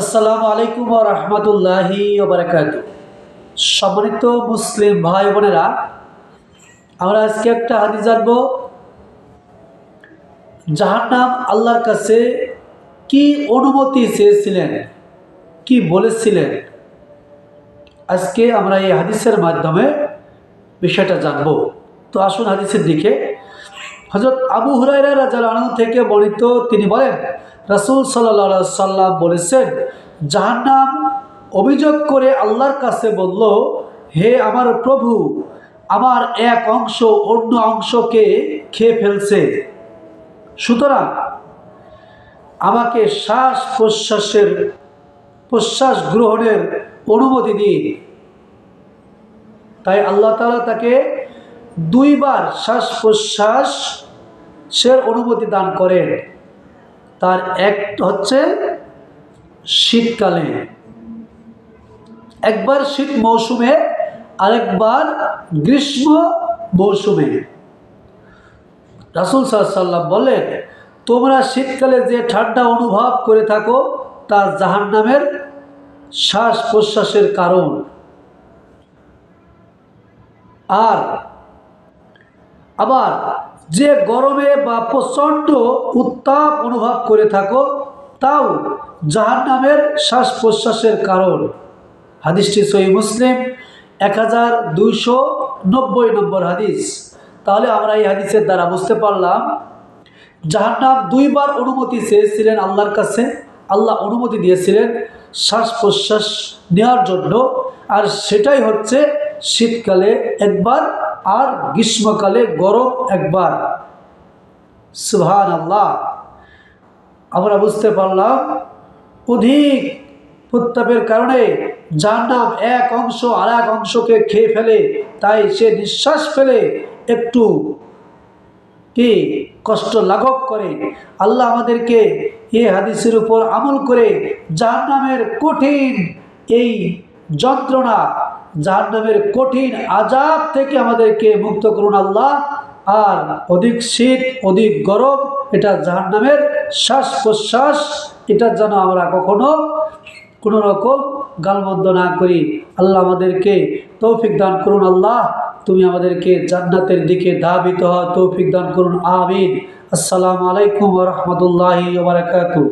আসসালামু আলাইকুম রহমতুল্লাহি ওবরাকাত সম্মানিত মুসলিম ভাই বোনেরা, আমরা আজকে একটা হাদিস জানব, জাহান্নাম আল্লাহর কাছে কি অনুমতি চেয়েছিলেন, কি বলেছিলেন? আজকে আমরা এই হাদিসের মাধ্যমে বিষয়টা জানব। তো আসুন হাদিসের দিকে। হজরত আবু হুরাইরা আনু থেকে বর্ণিত তিনি বলেন রাসুল সাল্লা সাল্লাম বলেছেন, জাহান্নাম অভিযোগ করে আল্লাহর কাছে বলল, হে আমার প্রভু, আমার এক অংশ অন্য অংশকে খেয়ে ফেলছে। সুতরাং আমাকে শ্বাস প্রশ্বাসের প্রশ্বাস গ্রহণের অনুমতি দিন। তাই আল্লাহ তালা তাকে দুইবার শ্বাস প্রশ্বাস সের অনুমতি দান করেন। তার এক হচ্ছে শীতকালে একবার শীত মৌসুমে, আরেকবার গ্রীষ্ম মৌসুমে। রাসুল সাল্লাম বললেন, তোমরা শীতকালে যে ঠান্ডা অনুভব করে থাকো, তা জাহান্নামের শ্বাস প্রশ্বাসের কারণ। আর আবার যে গরমে বা প্রচণ্ড উত্তাপ অনুভব করে থাকো, তাও জাহান্নামের শ্বাস প্রশ্বাসের কারণ। হাদিসটি সহি মুসলিম, এক হাজার দুইশো নব্বই নম্বর হাদিস। তাহলে আমরা এই হাদিসের দ্বারা বুঝতে পারলাম, জাহান্নাম দুইবার অনুমতি চেয়েছিলেন আল্লাহর কাছে, আল্লাহ অনুমতি দিয়েছিলেন শ্বাস প্রশ্বাস নেওয়ার জন্য। আর সেটাই হচ্ছে শীতকালে একবার আর গ্রীষ্মকালে গরম একবার। সুহান আল্লাহ আমরা বুঝতে পারলাম, অধিক উত্তাপের কারণে যার নাম এক অংশ আর এক অংশকে খেয়ে ফেলে, তাই সে নিঃশ্বাস ফেলে একটু কি কষ্ট লাঘব করে। আল্লাহ আমাদেরকে এ হাদিসের উপর আমল করে যার নামের কঠিন এই যন্ত্রণা যার নামের কঠিন আজাব থেকে আমাদেরকে মুক্ত করুন আল্লাহ। আর অধিক শীত, অধিক গরম, এটা জাহান্নামের শ্বাস প্রশ্বাস এটা যেন আমরা কখনো কোনো রকম গালবদ্ধ না করি। আল্লাহ আমাদেরকে তৌফিক দান করুন আল্লাহ। তুমি আমাদেরকে জান্নাতের দিকে ধাবিত হওয়া তৌফিক দান করুন, আমিন। আসসালামু আলাইকুম রহমতুল্লাহি বারাকাতু